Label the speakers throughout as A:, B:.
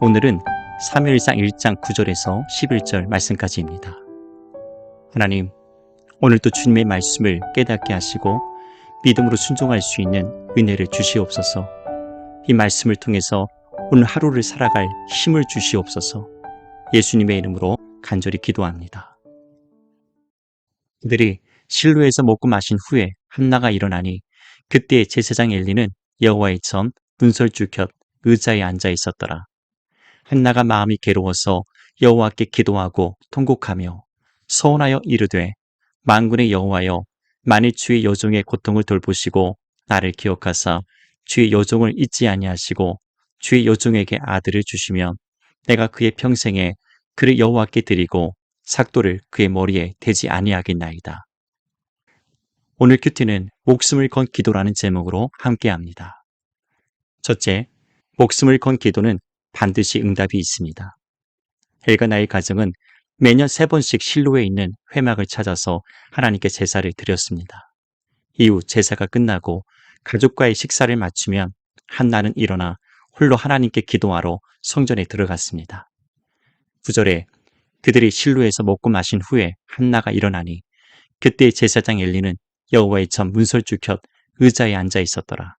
A: 오늘은 3일상 1장 9절에서 11절 말씀까지입니다. 하나님, 오늘도 주님의 말씀을 깨닫게 하시고 믿음으로 순종할 수 있는 은혜를 주시옵소서. 이 말씀을 통해서 오늘 하루를 살아갈 힘을 주시옵소서. 예수님의 이름으로 간절히 기도합니다. 그들이 실루에서 먹고 마신 후에 한나가 일어나니 그때 제사장 엘리는 여호와의 전 문설주 곁 의자에 앉아 있었더라. 헨나가 마음이 괴로워서 여호와께 기도하고 통곡하며 서운하여 이르되 만군의 여호와여 만일 주의 여종의 고통을 돌보시고 나를 기억하사 주의 여종을 잊지 아니하시고 주의 여종에게 아들을 주시면 내가 그의 평생에 그를 여호와께 드리고 삭도를 그의 머리에 대지 아니하겠나이다. 오늘 큐티는 목숨을 건 기도라는 제목으로 함께합니다. 첫째, 목숨을 건 기도는 반드시 응답이 있습니다. 엘가나의 가정은 매년 세 번씩 실로에 있는 회막을 찾아서 하나님께 제사를 드렸습니다. 이후 제사가 끝나고 가족과의 식사를 마치면 한나는 일어나 홀로 하나님께 기도하러 성전에 들어갔습니다. 9절에 그들이 실로에서 먹고 마신 후에 한나가 일어나니 그때 제사장 엘리는 여호와의 전 문설주 곁 의자에 앉아 있었더라.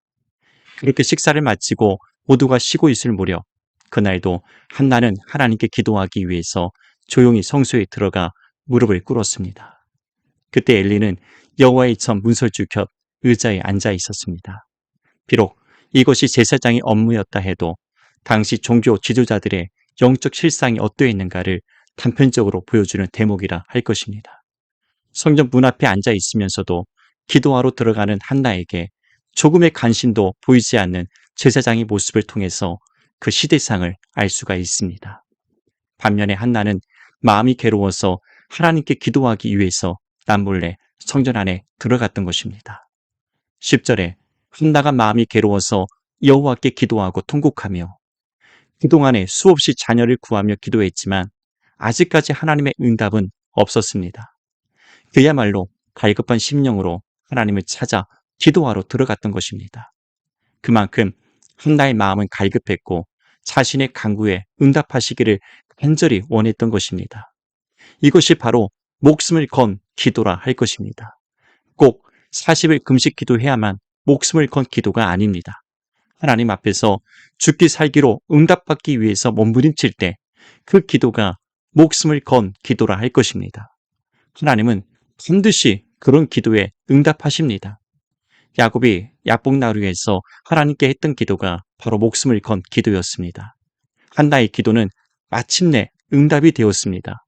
A: 그렇게 식사를 마치고 모두가 쉬고 있을 무렵 그날도 한나는 하나님께 기도하기 위해서 조용히 성소에 들어가 무릎을 꿇었습니다. 그때 엘리는 여호와의 전 문설주 곁 의자에 앉아 있었습니다. 비록 이것이 제사장의 업무였다 해도 당시 종교 지도자들의 영적 실상이 어떠했는가를 단편적으로 보여주는 대목이라 할 것입니다. 성전 문 앞에 앉아 있으면서도 기도하러 들어가는 한나에게 조금의 관심도 보이지 않는 제사장의 모습을 통해서 그 시대상을 알 수가 있습니다. 반면에 한나는 마음이 괴로워서 하나님께 기도하기 위해서 남몰래 성전 안에 들어갔던 것입니다. 10절에 한나가 마음이 괴로워서 여호와께 기도하고 통곡하며 그동안에 수없이 자녀를 구하며 기도했지만 아직까지 하나님의 응답은 없었습니다. 그야말로 갈급한 심령으로 하나님을 찾아 기도하러 들어갔던 것입니다. 그만큼 한나의 마음은 갈급했고 자신의 강구에 응답하시기를 간절히 원했던 것입니다. 이것이 바로 목숨을 건 기도라 할 것입니다. 꼭 40일 금식 기도해야만 목숨을 건 기도가 아닙니다. 하나님 앞에서 죽기 살기로 응답받기 위해서 몸부림칠 때 그 기도가 목숨을 건 기도라 할 것입니다. 하나님은 반드시 그런 기도에 응답하십니다. 야곱이 약복나루에서 하나님께 했던 기도가 바로 목숨을 건 기도였습니다. 한나의 기도는 마침내 응답이 되었습니다.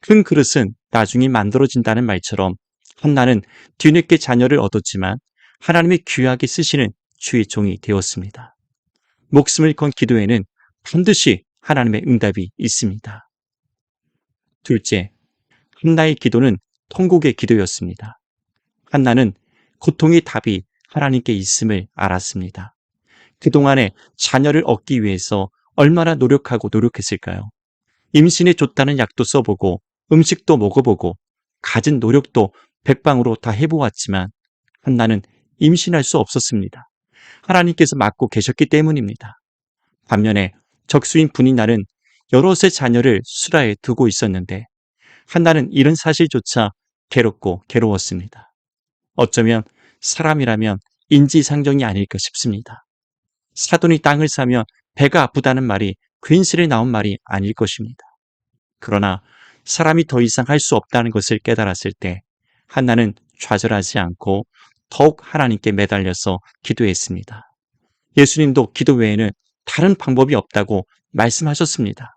A: 큰 그릇은 나중에 만들어진다는 말처럼 한나는 뒤늦게 자녀를 얻었지만 하나님의 귀하게 쓰시는 주의 종이 되었습니다. 목숨을 건 기도에는 반드시 하나님의 응답이 있습니다. 둘째, 한나의 기도는 통곡의 기도였습니다. 한나는 고통의 답이 하나님께 있음을 알았습니다. 그동안에 자녀를 얻기 위해서 얼마나 노력하고 노력했을까요? 임신이 좋다는 약도 써보고 음식도 먹어보고 가진 노력도 백방으로 다 해보았지만 한나는 임신할 수 없었습니다. 하나님께서 맡고 계셨기 때문입니다. 반면에 적수인 분이나는 여러의 자녀를 수라에 두고 있었는데 한나는 이런 사실조차 괴롭고 괴로웠습니다. 어쩌면 사람이라면 인지상정이 아닐까 싶습니다. 사돈이 땅을 사면 배가 아프다는 말이 괜스레 나온 말이 아닐 것입니다. 그러나 사람이 더 이상 할 수 없다는 것을 깨달았을 때 한나는 좌절하지 않고 더욱 하나님께 매달려서 기도했습니다. 예수님도 기도 외에는 다른 방법이 없다고 말씀하셨습니다.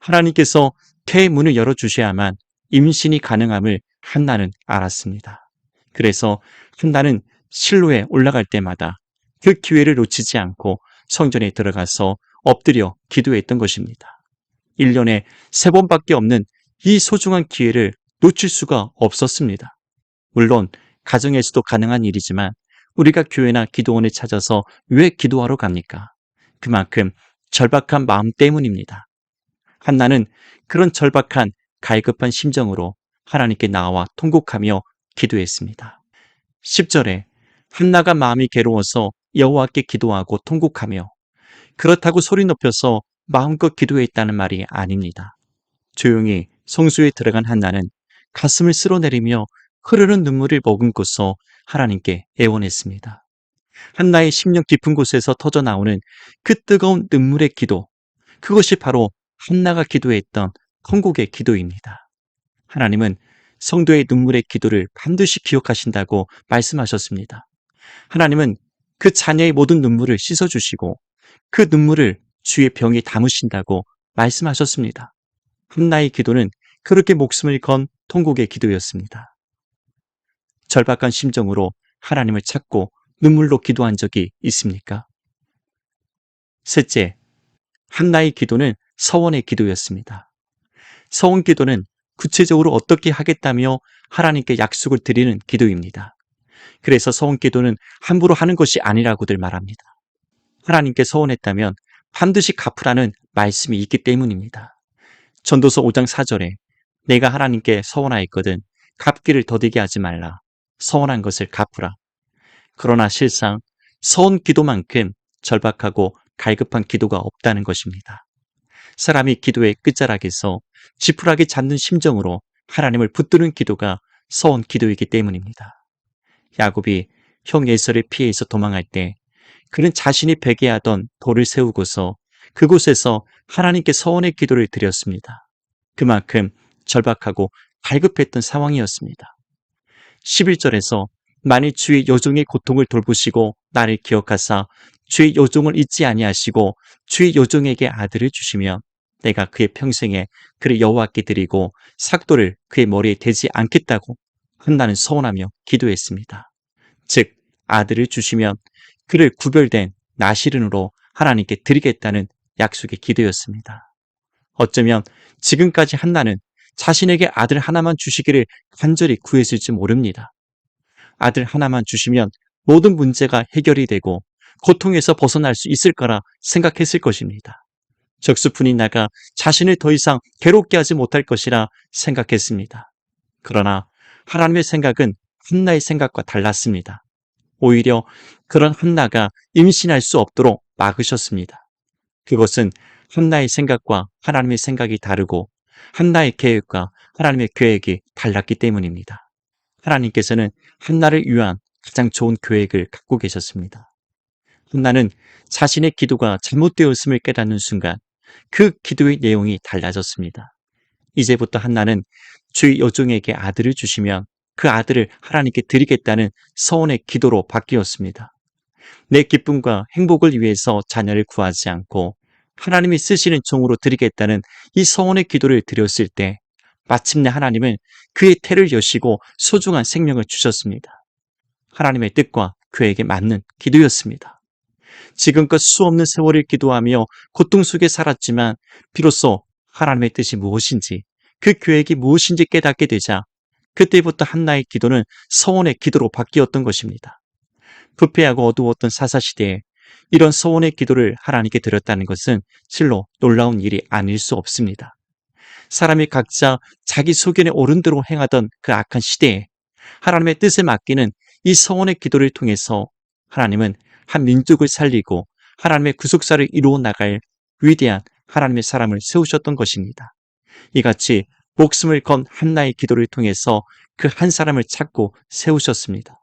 A: 하나님께서 태문을 열어주셔야만 임신이 가능함을 한나는 알았습니다. 그래서 한나는 실로에 올라갈 때마다 그 기회를 놓치지 않고 성전에 들어가서 엎드려 기도했던 것입니다. 1년에 3번밖에 없는 이 소중한 기회를 놓칠 수가 없었습니다. 물론 가정에서도 가능한 일이지만 우리가 교회나 기도원에 찾아서 왜 기도하러 갑니까? 그만큼 절박한 마음 때문입니다. 한나는 그런 절박한 갈급한 심정으로 하나님께 나와 통곡하며 기도했습니다. 10절에 한나가 마음이 괴로워서 여호와께 기도하고 통곡하며 그렇다고 소리 높여서 마음껏 기도했다는 말이 아닙니다. 조용히 성수에 들어간 한나는 가슴을 쓸어내리며 흐르는 눈물을 머금고서 하나님께 애원했습니다. 한나의 심령 깊은 곳에서 터져 나오는 그 뜨거운 눈물의 기도, 그것이 바로 한나가 기도했던 통곡의 기도입니다. 하나님은 성도의 눈물의 기도를 반드시 기억하신다고 말씀하셨습니다. 하나님은 그 자녀의 모든 눈물을 씻어주시고 그 눈물을 주의 병에 담으신다고 말씀하셨습니다. 흠나의 기도는 그렇게 목숨을 건 통곡의 기도였습니다. 절박한 심정으로 하나님을 찾고 눈물로 기도한 적이 있습니까? 셋째, 한나의 기도는 서원의 기도였습니다. 서원 기도는 구체적으로 어떻게 하겠다며 하나님께 약속을 드리는 기도입니다. 그래서 서원 기도는 함부로 하는 것이 아니라고들 말합니다. 하나님께 서원했다면 반드시 갚으라는 말씀이 있기 때문입니다. 전도서 5장 4절에 내가 하나님께 서원하였거든 갚기를 더디게 하지 말라. 서원한 것을 갚으라. 그러나 실상 서원 기도만큼 절박하고 갈급한 기도가 없다는 것입니다. 사람이 기도의 끝자락에서 지푸라기 잡는 심정으로 하나님을 붙드는 기도가 서원 기도이기 때문입니다. 야곱이 형 예설을 피해서 도망할 때 그는 자신이 베개하던 돌을 세우고서 그곳에서 하나님께 서원의 기도를 드렸습니다. 그만큼 절박하고 갈급했던 상황이었습니다. 11절에서 만일 주의 요종의 고통을 돌보시고 나를 기억하사 주의 요종을 잊지 아니하시고 주의 요종에게 아들을 주시며 내가 그의 평생에 그를 여호와께 드리고 삭도를 그의 머리에 대지 않겠다고 한다는 서원하며 기도했습니다. 즉 아들을 주시면 그를 구별된 나시른으로 하나님께 드리겠다는 약속의 기도였습니다. 어쩌면 지금까지 한나는 자신에게 아들 하나만 주시기를 간절히 구했을지 모릅니다. 아들 하나만 주시면 모든 문제가 해결이 되고 고통에서 벗어날 수 있을 거라 생각했을 것입니다. 적수뿐인 나가 자신을 더 이상 괴롭게 하지 못할 것이라 생각했습니다. 그러나 하나님의 생각은 한나의 생각과 달랐습니다. 오히려 그런 한나가 임신할 수 없도록 막으셨습니다. 그것은 한나의 생각과 하나님의 생각이 다르고 한나의 계획과 하나님의 계획이 달랐기 때문입니다. 하나님께서는 한나를 위한 가장 좋은 계획을 갖고 계셨습니다. 한나는 자신의 기도가 잘못되었음을 깨닫는 순간 그 기도의 내용이 달라졌습니다. 이제부터 한나는 주의 여종에게 아들을 주시면 그 아들을 하나님께 드리겠다는 서원의 기도로 바뀌었습니다. 내 기쁨과 행복을 위해서 자녀를 구하지 않고 하나님이 쓰시는 종으로 드리겠다는 이 서원의 기도를 드렸을 때 마침내 하나님은 그의 태를 여시고 소중한 생명을 주셨습니다. 하나님의 뜻과 그에게 맞는 기도였습니다. 지금껏 수없는 세월을 기도하며 고통 속에 살았지만 비로소 하나님의 뜻이 무엇인지 그 계획이 무엇인지 깨닫게 되자 그때부터 한나의 기도는 서원의 기도로 바뀌었던 것입니다. 부패하고 어두웠던 사사시대에 이런 서원의 기도를 하나님께 드렸다는 것은 실로 놀라운 일이 아닐 수 없습니다. 사람이 각자 자기 소견에 오른 대로 행하던 그 악한 시대에 하나님의 뜻에 맡기는 이 서원의 기도를 통해서 하나님은 한 민족을 살리고 하나님의 구속사를 이루어 나갈 위대한 하나님의 사람을 세우셨던 것입니다. 이같이 목숨을 건 한나의 기도를 통해서 그 한 사람을 찾고 세우셨습니다.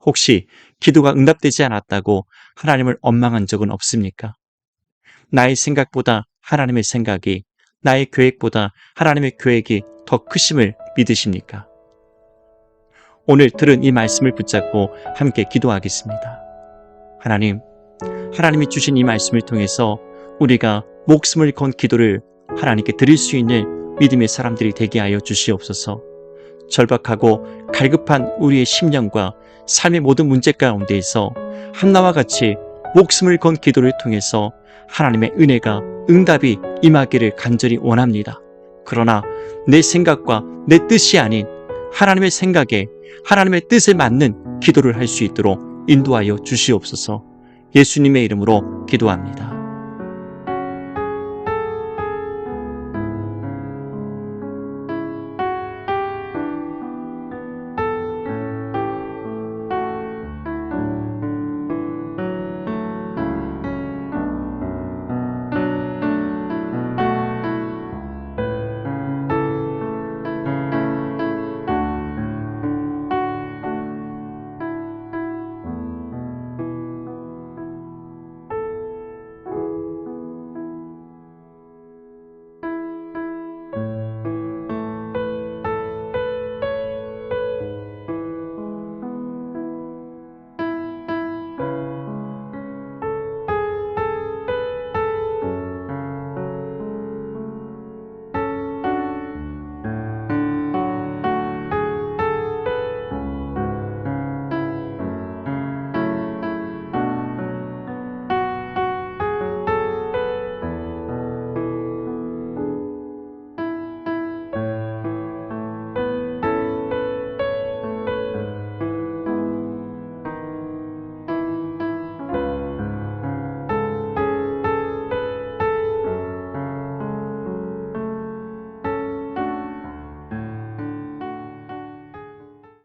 A: 혹시 기도가 응답되지 않았다고 하나님을 원망한 적은 없습니까? 나의 생각보다 하나님의 생각이 나의 계획보다 하나님의 계획이 더 크심을 믿으십니까? 오늘 들은 이 말씀을 붙잡고 함께 기도하겠습니다. 하나님, 하나님이 주신 이 말씀을 통해서 우리가 목숨을 건 기도를 하나님께 드릴 수 있는 믿음의 사람들이 되게 하여 주시옵소서. 절박하고 갈급한 우리의 심령과 삶의 모든 문제 가운데에서 한나와 같이 목숨을 건 기도를 통해서 하나님의 은혜가 응답이 임하기를 간절히 원합니다. 그러나 내 생각과 내 뜻이 아닌 하나님의 생각에 하나님의 뜻에 맞는 기도를 할 수 있도록 인도하여 주시옵소서 예수님의 이름으로 기도합니다.